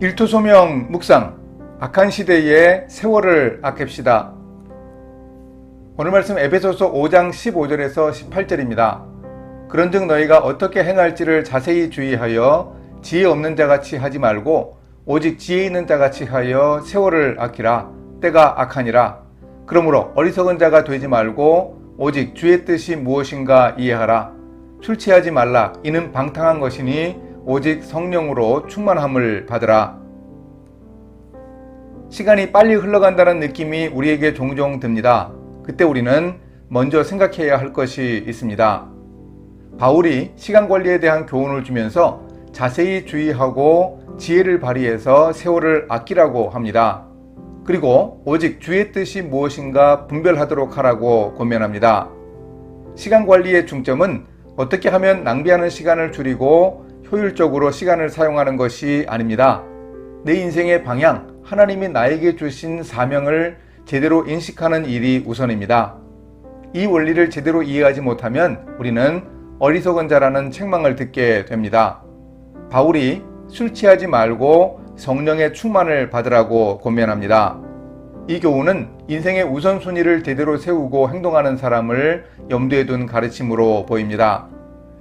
일토소명 묵상 악한 시대의 세월을 아낍시다. 오늘 말씀 에베소서 5장 15절에서 18절입니다. 그런즉 너희가 어떻게 행할지를 자세히 주의하여 지혜 없는 자같이 하지 말고 오직 지혜 있는 자같이 하여 세월을 아끼라 때가 악하니라. 그러므로 어리석은 자가 되지 말고 오직 주의 뜻이 무엇인가 이해하라. 술 취하지 말라. 이는 방탕한 것이니 오직 성령으로 충만함을 받으라. 시간이 빨리 흘러간다는 느낌이 우리에게 종종 듭니다. 그때 우리는 먼저 생각해야 할 것이 있습니다. 바울이 시간 관리에 대한 교훈을 주면서 자세히 주의하고 지혜를 발휘해서 세월을 아끼라고 합니다. 그리고 오직 주의 뜻이 무엇인가 분별하도록 하라고 권면합니다. 시간 관리의 중점은 어떻게 하면 낭비하는 시간을 줄이고 효율적으로 시간을 사용하는 것이 아닙니다. 내 인생의 방향, 하나님이 나에게 주신 사명을 제대로 인식하는 일이 우선입니다. 이 원리를 제대로 이해하지 못하면 우리는 어리석은 자라는 책망을 듣게 됩니다. 바울이 술 취하지 말고 성령의 충만을 받으라고 권면합니다. 이 교훈은 인생의 우선순위를 제대로 세우고 행동하는 사람을 염두에 둔 가르침으로 보입니다.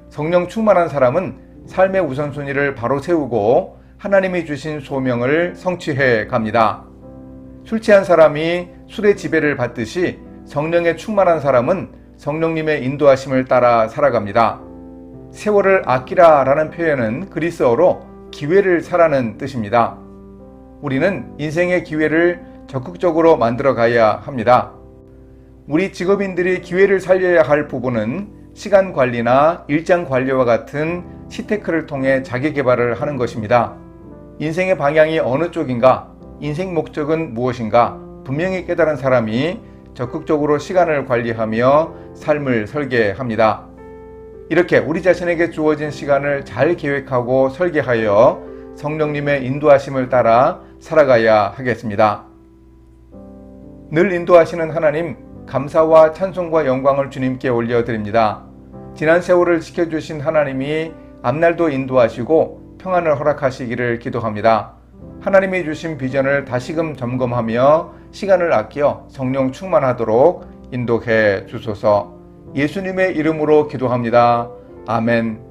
성령 충만한 사람은 삶의 우선순위를 바로 세우고 하나님이 주신 소명을 성취해 갑니다. 술 취한 사람이 술의 지배를 받듯이 성령에 충만한 사람은 성령님의 인도하심을 따라 살아갑니다. 세월을 아끼라 라는 표현은 그리스어로 기회를 사라는 뜻입니다. 우리는 인생의 기회를 적극적으로 만들어 가야 합니다. 우리 직업인들이 기회를 살려야 할 부분은 시간 관리나 일정 관리와 같은 시테크를 통해 자기 개발을 하는 것입니다. 인생의 방향이 어느 쪽인가, 인생 목적은 무엇인가 분명히 깨달은 사람이 적극적으로 시간을 관리하며 삶을 설계합니다. 이렇게 우리 자신에게 주어진 시간을 잘 계획하고 설계하여 성령님의 인도하심을 따라 살아가야 하겠습니다. 늘 인도하시는 하나님, 감사와 찬송과 영광을 주님께 올려드립니다. 지난 세월을 지켜주신 하나님이 앞날도 인도하시고 평안을 허락하시기를 기도합니다. 하나님이 주신 비전을 다시금 점검하며 시간을 아끼어 성령 충만하도록 인도해 주소서 예수님의 이름으로 기도합니다. 아멘.